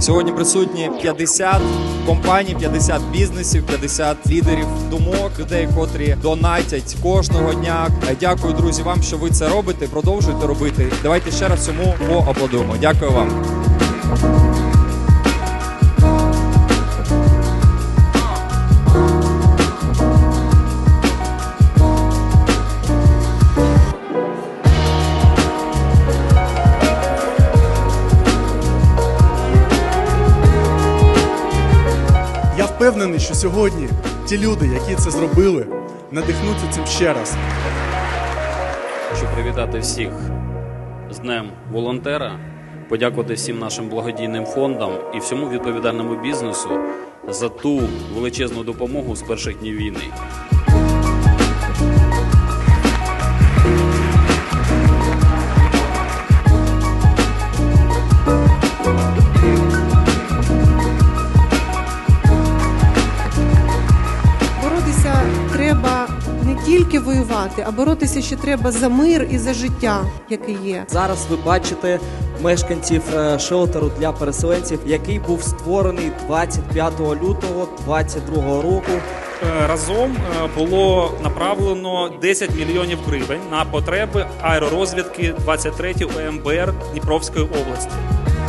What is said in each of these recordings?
Сьогодні присутні 50 компаній, 50 бізнесів, 50 лідерів думок, людей, котрі донатять кожного дня. Е, Дякую, друзі, вам, що ви це робите. Продовжуйте робити. Давайте ще раз цьому поаплодуємо. Дякую вам. Впевнений, що сьогодні ті люди, які це зробили, надихнуться цим ще раз. Хочу привітати всіх з Днем волонтера, подякувати всім нашим благодійним фондам і всьому відповідальному бізнесу за ту величезну допомогу з перших днів війни. Тільки воювати, а боротися ще треба за мир і за життя, яке є. Зараз ви бачите мешканців е, шелтеру для переселенців, який був створений 25 лютого 2022 року. Е, Разом е, було направлено 10 мільйонів гривень на потреби аеророзвідки 23 ОМБР Дніпровської області. –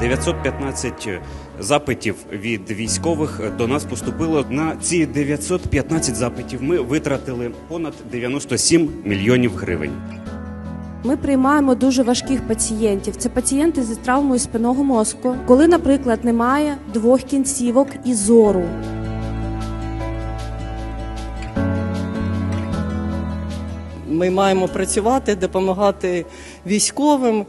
915 запитів від військових до нас поступило. На ці 915 запитів ми витратили понад 97 мільйонів гривень. Ми приймаємо дуже важких пацієнтів. Це пацієнти з травмою спинного мозку, коли, наприклад, немає двох кінцівок і зору. Ми маємо працювати, допомагати військовим.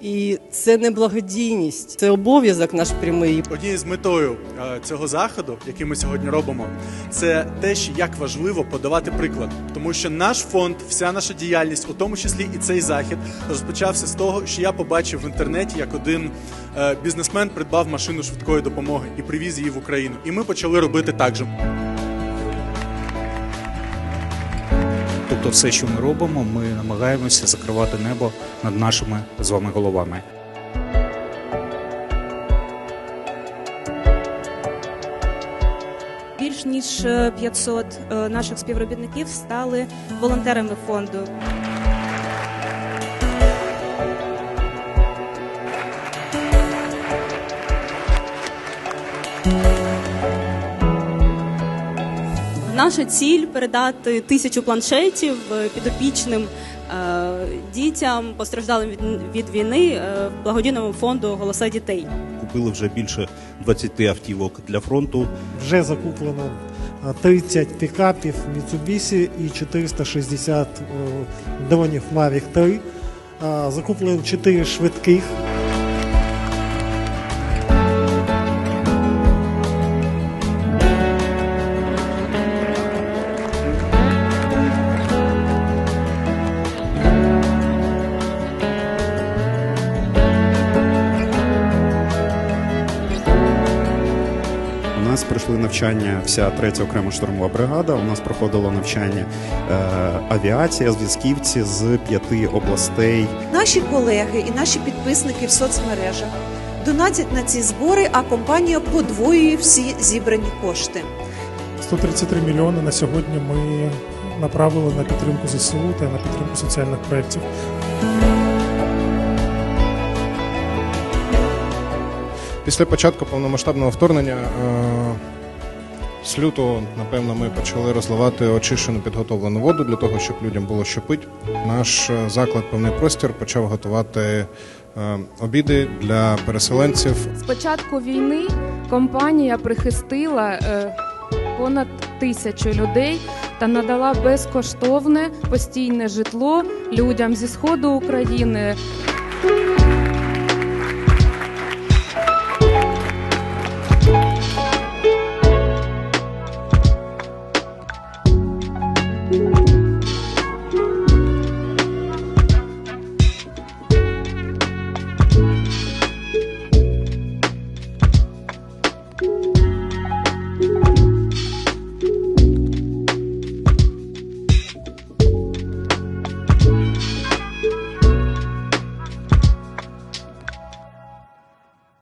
І це не благодійність, це обов'язок наш прямий. Однією з метою е, цього заходу, який ми сьогодні робимо, це те, що як важливо подавати приклад, тому що наш фонд, вся наша діяльність, у тому числі і цей захід, розпочався з того, що я побачив в інтернеті, як один е, бізнесмен придбав машину швидкої допомоги і привіз її в Україну. І ми почали робити так же. Тобто, все, що ми робимо, ми намагаємося закривати небо над нашими з вами головами. Більш ніж е, 500 е, наших співробітників стали волонтерами фонду. Наша ціль передати тисячу планшетів е, підопічним е, дітям, постраждалим від, від війни е, благодійному фонду Голоса дітей. Купили вже більше 20 автівок для фронту. Вже закуплено е, 30 пікапів Mitsubishi і 460 е, дронів Mavic 3. Е, Закуплено 4 швидких. У нас пройшли навчання вся третя окрема штурмова бригада. У нас проходило навчання е, авіація, зв'язківці з п'яти областей. Наші колеги і наші підписники в соцмережах донатять на ці збори, а компанія подвоює всі зібрані кошти. 133 мільйони на сьогодні ми направили на підтримку ЗСУ та на підтримку соціальних проєктів. Після початку повномасштабного вторгнення е, з лютого, напевно, ми почали розливати очищену підготовлену воду для того, щоб людям було що пити. Наш е, заклад Певний простір почав готувати е, обіди для переселенців. З початку війни компанія прихистила понад тисячу людей та надала безкоштовне постійне житло людям зі сходу України.